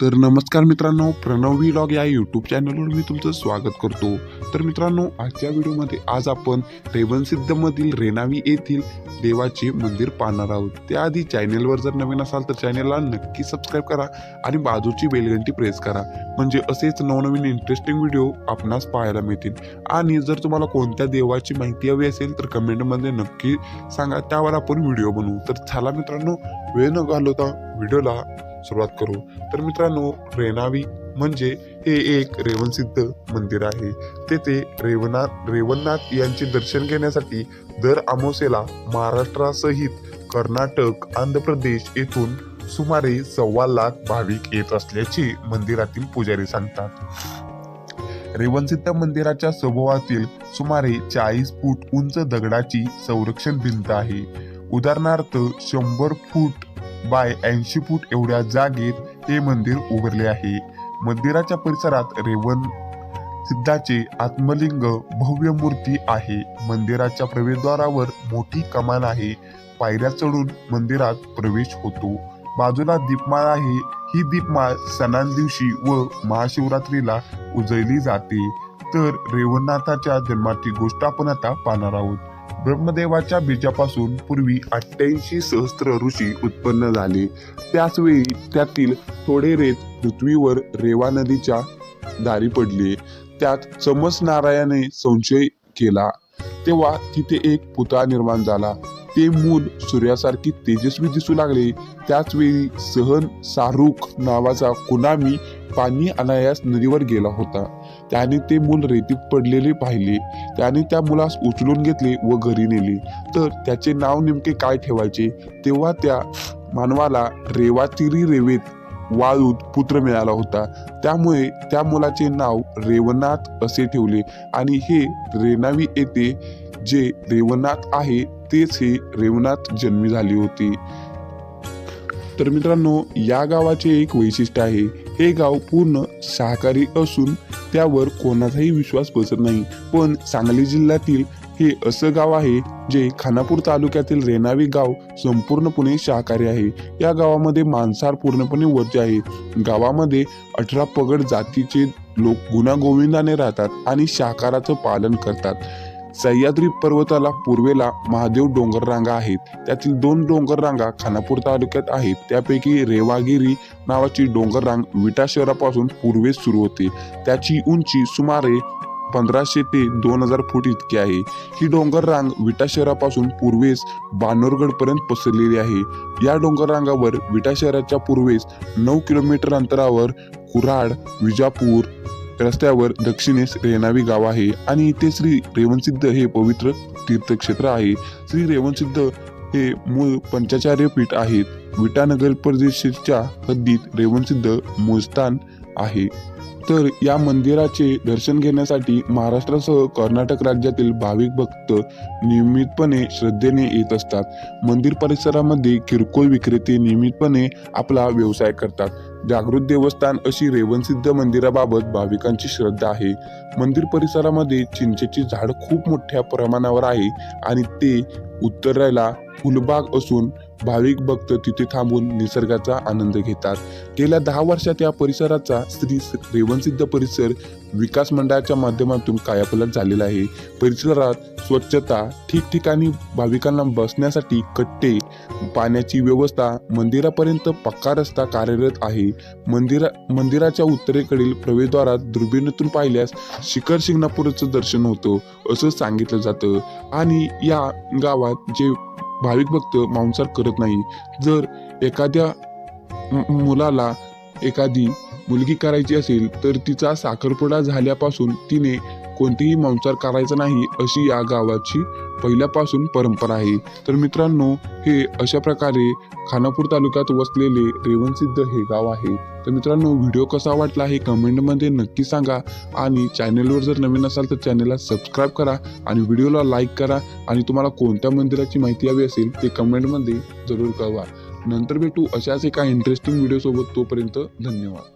तर नमस्कार मित्रांनो प्रणव व्लॉग या यूट्यूब चॅनलवर मी तुमचं स्वागत करतो. तर मित्रांनो आजच्या व्हिडिओमध्ये आज आपण रेवनसिद्धमधील रेणावी येथील देवाचे मंदिर पाहणार आहोत. त्याआधी चॅनेलवर जर नवीन असाल तर चॅनेलला नक्की सबस्क्राईब करा आणि बाजूची बेलघंटी प्रेस करा. म्हणजे असेच नवनवीन इंटरेस्टिंग व्हिडिओ आपणास पाहायला मिळतील. आणि जर तुम्हाला कोणत्या देवाची माहिती हवी असेल तर कमेंटमध्ये नक्की सांगा. त्यावर आपण व्हिडिओ बनवू. तर चला मित्रांनो वेळ न घालवता व्हिडिओला सुरुवात करू. तर मित्रांनो रेणावी म्हणजे हे एक रेवनसिद्ध मंदिर आहे. तेथे रेवनाथ रेवणनाथ यांचे दर्शन घेण्यासाठी दर अमावस्येला महाराष्ट्रासहित कर्नाटक आंध्र प्रदेश येथून सुमारे सव्वा लाख भाविक येत असल्याचे मंदिरातील पुजारी सांगतात. रेवणसिद्ध मंदिराच्या सभोवातील सुमारे चाळीस फूट उंच दगडाची संरक्षण भिंत आहे. उदाहरणार्थ शंभर फूट बाय ऐंशी फूट एवढ्या जागेत हे मंदिर उभारले आहे. मंदिराच्या परिसरात रेवण सिद्धाचे आत्मलिंग भव्य मूर्ती आहे. मंदिराच्या प्रवेशद्वारावर मोठी कमान आहे. पायऱ्या चढून मंदिरात प्रवेश होतो. बाजूला दीपमाळ आहे. ही दीपमाळ सणांदिवशी व महाशिवरात्रीला उजळली जाते. तर रेवणनाथाच्या जन्माची गोष्ट आपण आता पाहणार आहोत. ब्रह्मदेवाच्या बीजापासून पूर्वी अठ्ठ्याऐंशी सहस्त्र ऋषी उत्पन्न झाले. त्याचवेळी त्यातील थोडे रेत पृथ्वीवर रेवा नदीच्या दारी पडले. त्यात चमस नारायणे संशय केला. तेव्हा तिथे एक पुतळा निर्माण झाला. ते मूल सूर्यासारखी तेजस्वी दिसू लागले. त्याचवेळी सहन सारुख नावाचा कुनामी पाणी अनायास नदीवर गेला होता. त्याने ते मूल रेतीत पडलेले पाहिले. त्याने त्या मुलास उचलून घेतले व घरी नेले. तर त्याचे नाव नेमके काय ठेवायचे? तेव्हा त्या मानवाला रेवातिरी रेवेत वाळूत पुत्र मिळाला होता. त्यामुळे त्या मुलाचे नाव रेवनाथ असे ठेवले. आणि हे रेनावी येथे जे रेवनाथ आहे तेच हे रेवनाथ जन्मी झाले होते. तर मित्रांनो या गावाचे एक वैशिष्ट्य आहे हे गाव पूर्ण शाकाहारी असून त्यावर कोणाचाही विश्वास बसत नाही. पण सांगली जिल्ह्यातील हे असं गाव आहे जे खानापूर तालुक्यातील रेणावी गाव संपूर्णपणे शाकाहारी आहे. या गावामध्ये मांसाहार पूर्णपणे वर्ज्य आहे. गावामध्ये अठरा पगड जातीचे लोक गुणागोविंदाने राहतात आणि शाकाहाराचं पालन करतात. सह्याद्री पर्वताला पूर्वेला महादेव डोंगर रांगा आहेत. त्यातील दोन डोंगर रांगा खानापूर तालुक्यात आहेत. त्यापैकी रेवागिरी नावाची डोंगर रांग विटा शहरापासून पूर्वेस सुरू होते. त्याची उंची सुमारे पंधराशे ते दोन हजार फूट इतकी आहे. ही डोंगर रांग विटा शहरापासून पूर्वेस बानोरगड पर्यंत पसरलेली आहे. या डोंगर रांगावर विटा शहराच्या पूर्वेस नऊ किलोमीटर अंतरावर कुऱ्हाड विजापूर रस्त्यावर दक्षिणेस रेणावी गाव आहे आणि इथे श्री रेवणसिद्ध हे पवित्र तीर्थक्षेत्र आहे. श्री रेवणसिद्ध हे मूळ पंचाचार्य पीठ आहेत विटानगर प्रदेशच्या हद्दीत रेवणसिद्ध मूळस्थान आहे. तर या मंदिराचे दर्शन घेण्यासाठी महाराष्ट्रासह कर्नाटक राज्यातील भाविक भक्त नियमितपणे श्रद्धेने येत असतात. मंदिर परिसरामध्ये किरकोळ विक्रेते नियमितपणे आपला व्यवसाय करतात. जागृत देवस्थान अशी रेवणसिद्ध मंदिराबाबत भाविकांची श्रद्धा आहे. मंदिर परिसरामध्ये चिंचेचे झाड खूप मोठ्या प्रमाणावर आहे आणि ते उत्तरेला फुलबाग असून भाविक भक्त तिथे थांबून निसर्गाचा आनंद घेतात. गेल्या दहा वर्षात या परिसराचा श्री रेवणसिद्ध परिसर विकास मंडळाच्या माध्यमातून कायापलट झालेला आहे. परिसरात स्वच्छता ठिकठिकाणी भाविकांना बसण्यासाठी कट्टे पाण्याची व्यवस्था मंदिरापर्यंत पक्का रस्ता कार्यरत आहे. मंदिरा मंदिराच्या उत्तरेकडील प्रवेशद्वारात दुर्बिणीतून पाहिल्यास शिखर शिंगणापूरचं दर्शन होतं असं सांगितलं जातं. आणि या गावात जे भाविक भक्त मांसाहार करत नाही. जर एखाद्या मुलाला एखादी मुलगी करायची असेल तर तिचा साखरपुडा झाल्यापासून तिने कोणतेही मांसाहार करायचं नाही अशी या गावाची पहिल्यापासून परंपरा आहे. तर मित्रांनो हे अशा प्रकारे खानापूर तालुक्यात वसलेले रेवणसिद्ध हे गाव आहे. तर मित्रांनो व्हिडिओ कसा वाटला हे कमेंटमध्ये नक्की सांगा आणि चॅनेलवर जर नवीन असाल तर चॅनेलला सबस्क्राईब करा आणि व्हिडिओला लाईक करा आणि तुम्हाला कोणत्या मंदिराची माहिती हवी असेल ते कमेंटमध्ये जरूर कळवा. नंतर भेटू अशाच एका इंटरेस्टिंग व्हिडिओसोबत तोपर्यंत धन्यवाद.